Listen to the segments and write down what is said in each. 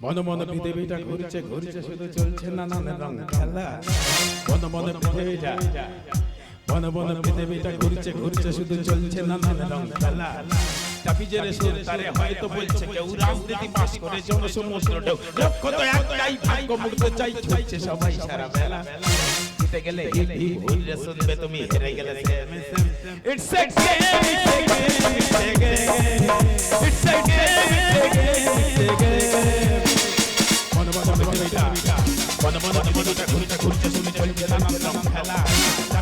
মন মন পৃথিবীটা ঘুরছে ঘুরছে শুধু চলছে নানান রং খেলা। মন মন পৃথিবীটা পৃথিবীটা ঘুরছে ঘুরছে শুধু চলছে নানান রং খেলা। তাপিজের সুর তারে হয়তো বলছে কেউ রাজনীতি পাস করে জন সমুদ্র ঢেউ লক্ষ্য তো একটাই ভাগ্য মুক্ত চাই ছুটছে সবাই সারা বেলা। জিতে গেলে হিপ হিপ হুররে শুনবে তুমি হেরে গেলে ইটস এ গেম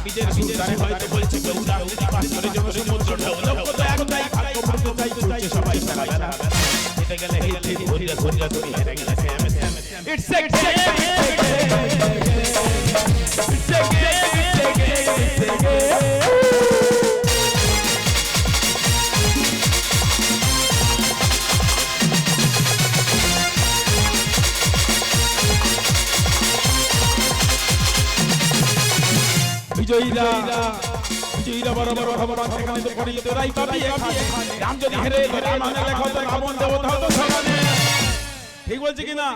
তাপিজের সুর তারে হয়তো বলছে কেউ রাজনীতি পাস করে জন সমুদ্র ঢেউ লক্ষ্য তো একটাই ভাগ্য মুক্ত চাই সবাই সারা বেলা জিতে গেলে হিপ হিপ হুররে তুমি হেরে গেলে ইটস এ বিজয়ীরা বিজয়ীরা বড় বড় ভগবান সেখানে তো পড়ি তোরাই পাবি এখানে রাম যদি হেরে রামায়ণে লেখা হতো রাবণ দেবতা হতো সেখানে ঠিক বলছি কিনা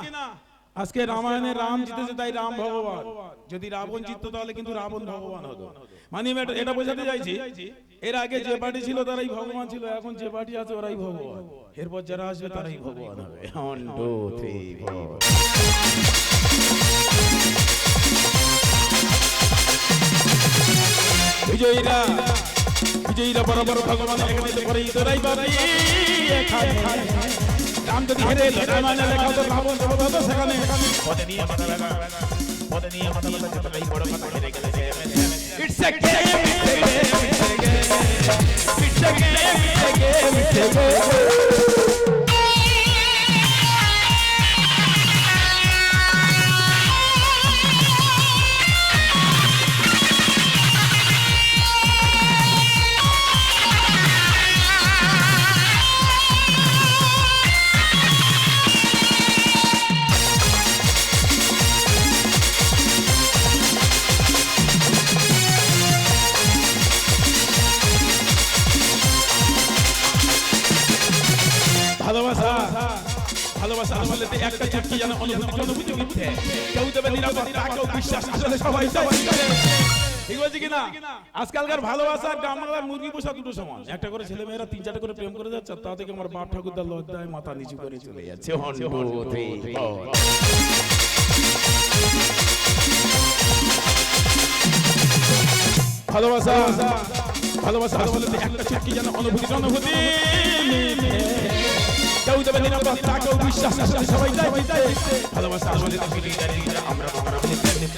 আজকে রামায়ণে রাম জিতেছে তাই রাম ভগবান যদি রাবণ জিততো তাহলে কিন্তু রাবণ ভগবান হতো মানে এটা বোঝাতে চাইছি এর আগে যে পার্টি ছিল তারাই ভগবান ছিল এখন যে পার্টি আছে ওরাই ভগবান এরপর যারা আসবে তারাই ভগবান হবে ওয়ান টু থ্রি বিজয়ীরা বিজয়ীরা বড় বড় ভগবান এখানে তো করে তোরাই পাবি রাম যদি হেরে এলো, মানে লেখা তো রাবণ দেবতা সেখানে। পদে নিয়ে মাথা লাগা পদে নিয়ে মাথা লাগা বড় কথা হেরে গেলে ইটস এ গেম ভালোবাসা ভালোবাসা আসলে একটা চুটকি যেন অনুভূতি অনুভূতি মিথ্যে কেউ দেবে নিরাপত্তা কেউ বিশ্বাস আসলে সবাই সবাই। ঠিক বলছি কিনা আজকালকার ভালোবাসা আর গ্রাম মুরগি পোষা দুটো সমান একটা করে ছেলে মেয়েরা তিন চারটা করে প্রেম করে যাচ্ছে তা থেকে আমার বাপ ঠাকুরদার লজ্জায় মাথা নিচু করে চলে যাচ্ছে. ভালোবাসা ভালোবাসা তো একটা চুটকি যেন অনুভূতি অনুভূতি। কেউ দেবে নিরাপত্তা কেউ বিশ্বাস আসলে সবাই যায় ভালোবাসা আসলে আমরা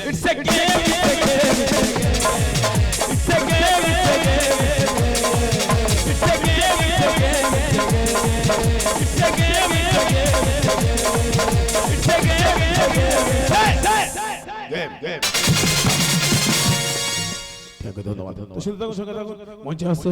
it's a game it's a game it's a game it's a game it's a game game game game ধন্যবাদ মঞ্চে আসছে